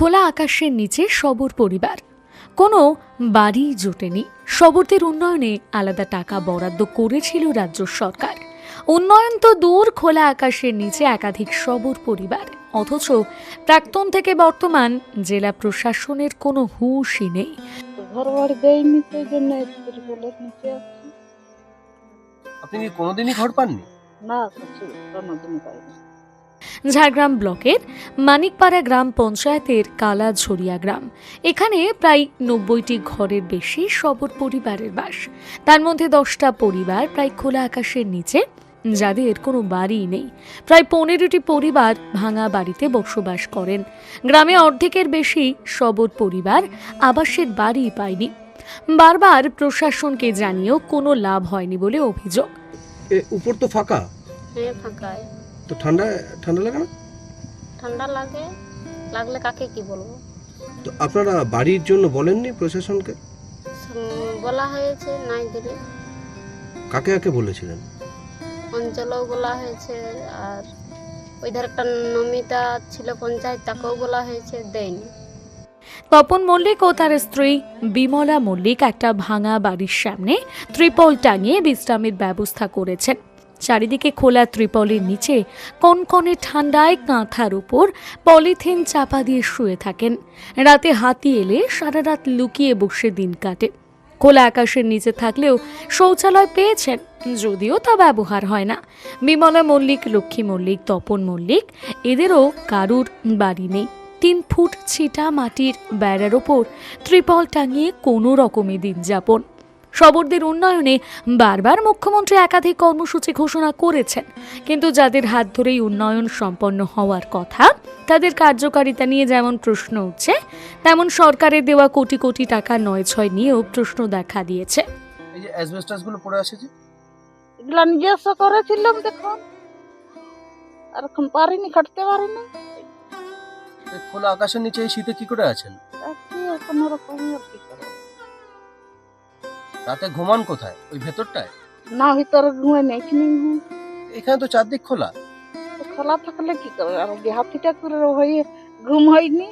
খোলা আকাশের নিচে সবর পরিবার। কোনো বাড়ি জোটেনি। সবরদের উন্নয়নে আলাদা টাকা বরাদ্দ করেছিল রাজ্য সরকার। উন্নয়ন তো দূর খোলা আকাশের নিচে একাধিক সবর পরিবার। অথচ প্রাক্তন থেকে বর্তমান জেলা প্রশাসনের কোনো হুঁশই নেই। আপনি কি কোনোদিনই ঘর পাননি? না কিছু কোনোদিন পাইনি। ঝাড়গ্রাম ব্লকের মানিকপাড়া গ্রাম পঞ্চায়েতের কালাঝরিয়া গ্রাম। এখানে প্রায় নব্বইটি ঘরের বেশি সবর পরিবারের বাস। তার মধ্যে দশটা পরিবার প্রায় খোলা আকাশের নিচে যাদের কোনো বাড়ি নেই। প্রায় পনেরোটি পরিবার ভাঙা বাড়িতে বসবাস করেন। গ্রামে অর্ধেকের বেশি সবর পরিবার আবাসের বাড়ি পায়নি। বারবার প্রশাসনকে জানিয়েও কোনো লাভ হয়নি বলে অভিযোগ। উপর তো ফাঁকা? হ্যাঁ ফাঁকায় তো ঠান্ডা ঠান্ডা লাগে না? ঠান্ডা লাগে লাগলে কাকে কি বলব? তো আপনারা বাড়ির জন্য বলেননি প্রশাসনকে? বলা হয়েছে নাই দিলে কাকে কাকে বলেছিলেন? অঞ্চলেও বলা হয়েছে আর ওই ধার একটা নমিতা ছিল পঞ্চায়েত তাকেও বলা হয়েছে দেয়নি। তপন মল্লিক ও তার স্ত্রী বিমলা মল্লিক একটা ভাঙা বাড়ির সামনে ত্রিপল টাঙিয়ে বিশ্রামের ব্যবস্থা করেছেন। চারিদিকে খোলা ত্রিপলের নিচে কনকনে ঠান্ডায় কাঁথার উপর পলিথিন চাপা দিয়ে শুয়ে থাকেন। রাতে হাতি এলে সারা রাত লুকিয়ে বসে দিন কাটে। খোলা আকাশের নিচে থাকলেও শৌচালয় পেয়েছেন, যদিও তা ব্যবহার হয় না। বিমলা মল্লিক, লক্ষ্মী মল্লিক, তপন মল্লিক, এদেরও কারুর বাড়ি নেই। তিন ফুট ছিটা মাটির বেড়ার ওপর ত্রিপল টাঙিয়ে কোনো রকমে দিন যাপন। শবরদের উন্নয়নে বারবার মুখ্যমন্ত্রী একাধিক কর্মসূচি ঘোষণা করেছেন। কিন্তু যাদের হাত ধরেই উন্নয়ন সম্পন্ন হওয়ার কথা তাদের কার্যকারিতা নিয়ে যেমন প্রশ্ন উঠছে তেমন সরকারের দেওয়া কোটি কোটি টাকা নয় ছয় নিয়েও প্রশ্ন দেখা দিয়েছে। এই যে অ্যাসবেস্টাসগুলো পড়ে আছে যে? এগুলা নিজস্ব করেছিলাম দেখুন। আর এখন পারিনি খাটতে পারিনি। খোলা আকাশের নিচে এই শীতে কি করে আছেন? আছি কোনো রকম আর কি। রাতে ঘুমান কোথায়? ওই ভেতরটায়? না ভিতরে ঘুমে নেই এখানে ঘুম। এখানে তো চারদিক খোলা। খোলা থাকলে কি করবে আর যে হাতিটা করে হয়ে ঘুম হয়নি।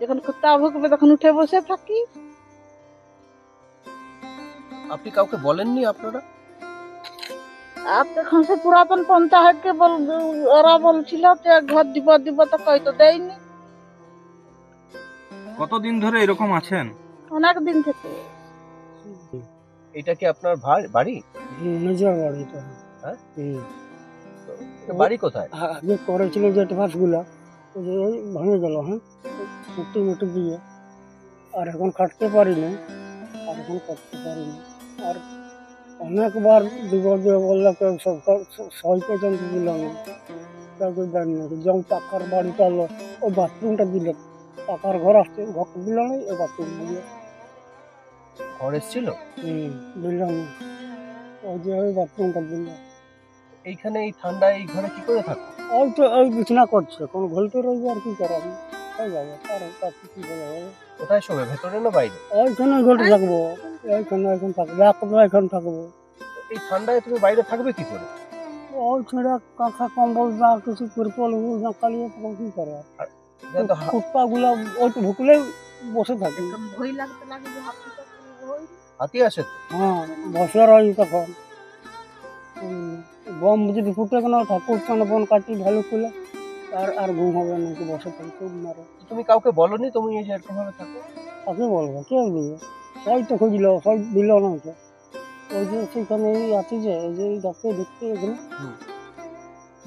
যখন কুত্তা ভুকবে তখন উঠে বসে থাকি। আপনি কাউকে বলেননি আপনারা? আর তখন সে পুরাতন পঞ্চায়েতকে বল ওরা বলছিল যে ঘর দিব দিব তো কই তো দেয়নি। কতদিন ধরে এরকম আছেন? অনেক দিন থেকে। এটা কি আপনার বাড়ি? নিজের বাড়িটা হ্যাঁ? তো বাড়ি কোথায়? আগে করেছিল যে গুলা ওই যে ওই ভেঙে গেল হ্যাঁ? মুটি মুটি দিয়ে। আর এখন কাটতে পারি না আর এখন করতে পারি না আর অনেকবার বিপদ দিয়ে বলল কেউ সরকার সই পর্যন্ত দিল না। দেয়নি না যেমন পাকার বাড়িটা হলো ওই বাথরুমটা দিল। পাকার ঘর আসছে ঘরটা দিল না ওই বাথরুম দিল। ঘর এসেছিল? হুম ওই যে ওই দিল এইখানে এই ঠান্ডায় এই ঘরে কি করে থাকো? ওই তো ওই বিছনা করছে। কোন ঘুলতে রইবে আর কি করাবো হয়ে যাবে আর কাছে কি বলা কোথায় শোবে ভেতরে না বাইরে? ওইখানে ঘুলতে থাকব। ওইখানে এখন থাকব। রাখব এখন থাকব। এই ঠান্ডায় তুমি বাইরে থাকবে কি করে? ওই ছেড়ে কাঁথা কম্বল যা কিছু তিরপল না কালিয়ে তখন কি করে? এখানে তো গুলা ওই তো ভুকলে বসে থাকে। ভয় লাগতে লাগে যে হাতি তো। হ্যাঁ বসে রই তখন। বম যদি ফুটে কেন ঠাকুর কেন বন কাটি ভালো খুলে আর আর ঘুম হবে নাকি বসে থাকে খুব মারে। তুমি কাউকে বলনি তুমি এই যে এরকম ভাবে থাকো? কাকে বলব? কে দিবে সবাই তো খুঁজল সবাই দিল না ওকে ওই যে সেখানে এই আছে যে ওই যে যাকে দেখতে এখানে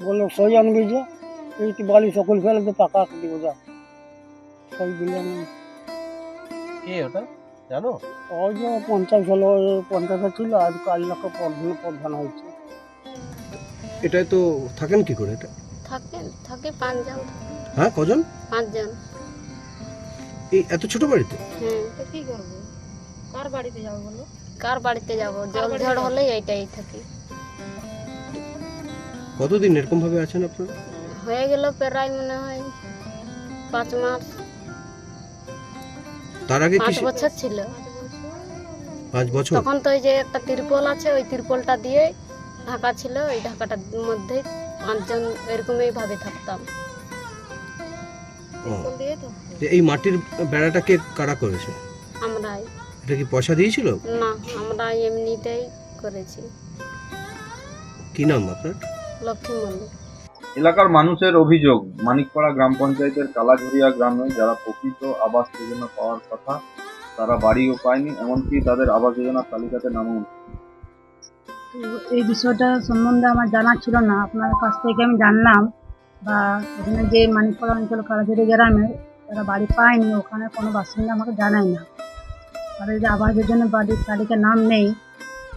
বলল সই আনবি যে এইটি বালি সকল ফেলে তো পাকা দিব যা সই দিল না। কে ওটা? জানো? ওই যে পঞ্চায়েত হলো পঞ্চায়েত ছিল আর কাল লোকে প্রধান প্রধান হয়েছে। এটাই তো থাকেন কি করে এটা? থাকে থাকে পাঁচজন। হ্যাঁ কজন? পাঁচজন। এই এত ছোট বাড়িতে? হ্যাঁ। তো কি করব? কার বাড়িতে যাব বলো? কার বাড়িতে যাব? জল ঝড় হলেই এইটাই থাকি। কতদিন এরকম ভাবে আছেন আপনারা? হয়ে গেল প্রায় মনে হয় পাঁচ মাস। তার আগে কি পাঁচ বছর ছিল। পাঁচ বছর? তখন তো ওই যে একটা তিরপল আছে ওই তিরপলটা দিয়ে ঢাকা ছিল ওই ঢাকাটার মধ্যে পাঁচজন এরকমই ভাবে থাকতাম। যে এই মাটির বেড়াটা কে কারা করেছে? আমরাই। এটা কি পয়সা দিয়েছিল? না আমরা এমনিতেই করেছি। কি নাম আপনার? লক্ষ্মী মন্দির এলাকার মানুষের অভিযোগ, মানিকপাড়া গ্রাম পঞ্চায়েতের কালাঝরিয়া গ্রামে যারা প্রকৃত আবাস যোজনা পাওয়ার কথা, তারা বাড়িও পায়নি, এমনকি তাদের আবাস যোজনার তালিকাতে নামও এই বিষয়টা সম্বন্ধে আমার জানা ছিল না। আপনার কাছ থেকে আমি জানলাম বা এখানে যে মানিকপাড়া অঞ্চল কালাঝুরি গ্রামে তারা বাড়ি পায়নি, ওখানে কোনো বাসিন্দা আমাকে জানায় না। তাদের যে আবাস যোজনা বাড়ির তালিকা নাম নেই,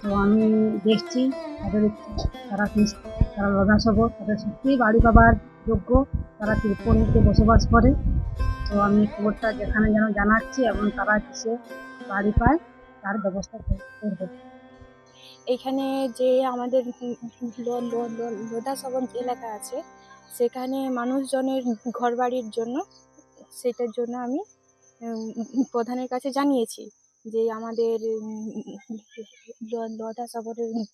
তো আমি দেখছি, তাদের তারা তারা লদাসব তাদের সত্যিই বাড়ি পাবার যোগ্য, তারা ত্রিপুরীতে বসবাস করে। তো আমি খবরটা যেখানে যেন জানাচ্ছি এবং তারা কিসে বাড়ি পায়, তার ব্যবস্থা কর- করবে। এখানে যে আমাদের লোধা সবন এলাকা আছে, সেখানে মানুষজনের ঘরবাড়ির জন্য, সেটার জন্য আমি প্রধানের কাছে জানিয়েছি। যে আমাদের লোধা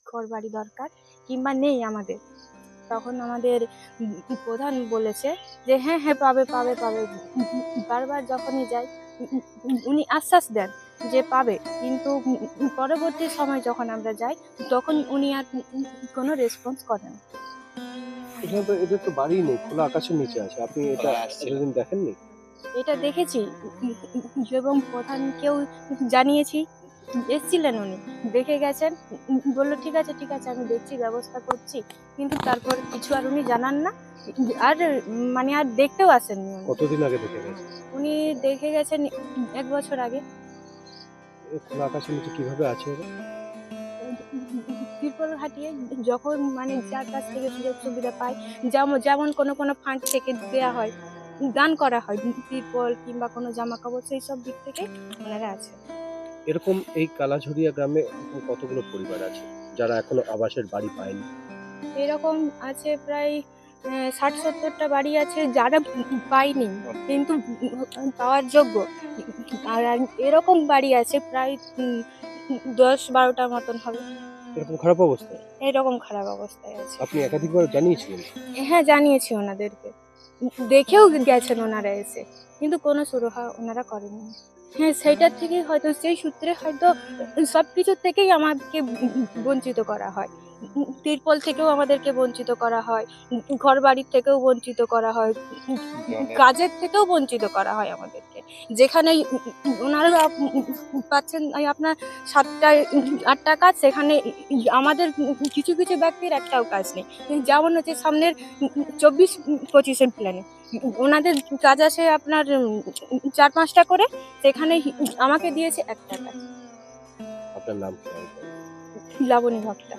ঘর বাড়ি দরকার কিংবা নেই আমাদের। তখন আমাদের প্রধান বলেছে যে হ্যাঁ হ্যাঁ পাবে পাবে পাবে। বারবার যখনই যাই উনি আশ্বাস দেন যে পাবে। কিন্তু পরবর্তী সময় যখন আমরা যাই তখন উনি আর কোনো রেসপন্স করেন না। এখানে তো এদের তো বাড়ি নেই খোলা আকাশের নিচে আছে। আপনি এটা এতদিন দেখেননি? এটা দেখেছি। এবং প্রধানকেও জানিয়েছি। এসছিলেন উনি। দেখে গেছেন। বলল ঠিক আছে ঠিক আছে আমি দেখছি ব্যবস্থা করছি। কিন্তু তারপর কিছু আর উনি জানান না। আর মানে আর দেখতেও আসেননি উনি। কতদিন আগে দেখে গেছে উনি দেখে গেছেন এক বছর আগে। খোলা আকাশের নিচে কীভাবে আছে এরা? তিরপল হাটিয়ে যখন মানে যার কাছ থেকে সুযোগ সুবিধা পায় যেমন যেমন কোনো কোনো ফান্ড থেকে দেওয়া হয় দান করা হয় তিরপল কিংবা কোনো জামা কাপড় সেই সব দিক থেকে ওনারা আছে এরকম এই কালাঝুরিয়া গ্রামে কতগুলো পরিবার আছে যারা এখনও আবাসের বাড়ি পায়নি? এরকম আছে প্রায় ষাট সত্তরটা বাড়ি আছে যারা পায়নি কিন্তু পাওয়ার যোগ্য। আর আর এরকম বাড়ি আছে প্রায় দশ বারোটার মতন হবে। এরকম খারাপ অবস্থা এরকম খারাপ অবস্থায় আছে। আপনি একাধিকবার জানিয়েছিলেন? হ্যাঁ জানিয়েছি ওনাদেরকে। দেখেও গেছেন ওনারা এসে। কিন্তু কোনো সুরহা ওনারা করেননি। হ্যাঁ সেইটার থেকেই হয়তো সেই সূত্রে হয়তো সব কিছুর থেকেই আমাদেরকে বঞ্চিত করা হয়। তিরপল থেকেও আমাদেরকে বঞ্চিত করা হয়। ঘর বাড়ির থেকেও বঞ্চিত করা হয়। কাজের থেকেও বঞ্চিত করা হয় আমাদেরকে। যেখানে ওনারা পাচ্ছেন আপনার সাতটা আটটা কাজ সেখানে আমাদের কিছু কিছু ব্যক্তির একটাও কাজ নেই। যেমন হচ্ছে সামনের চব্বিশ পঁচিশের প্ল্যানে ওনাদের কাজ আছে আপনার চার পাঁচটা করে সেখানে আমাকে দিয়েছে একটা কাজ। আপনার নাম লাবণী ভক্তা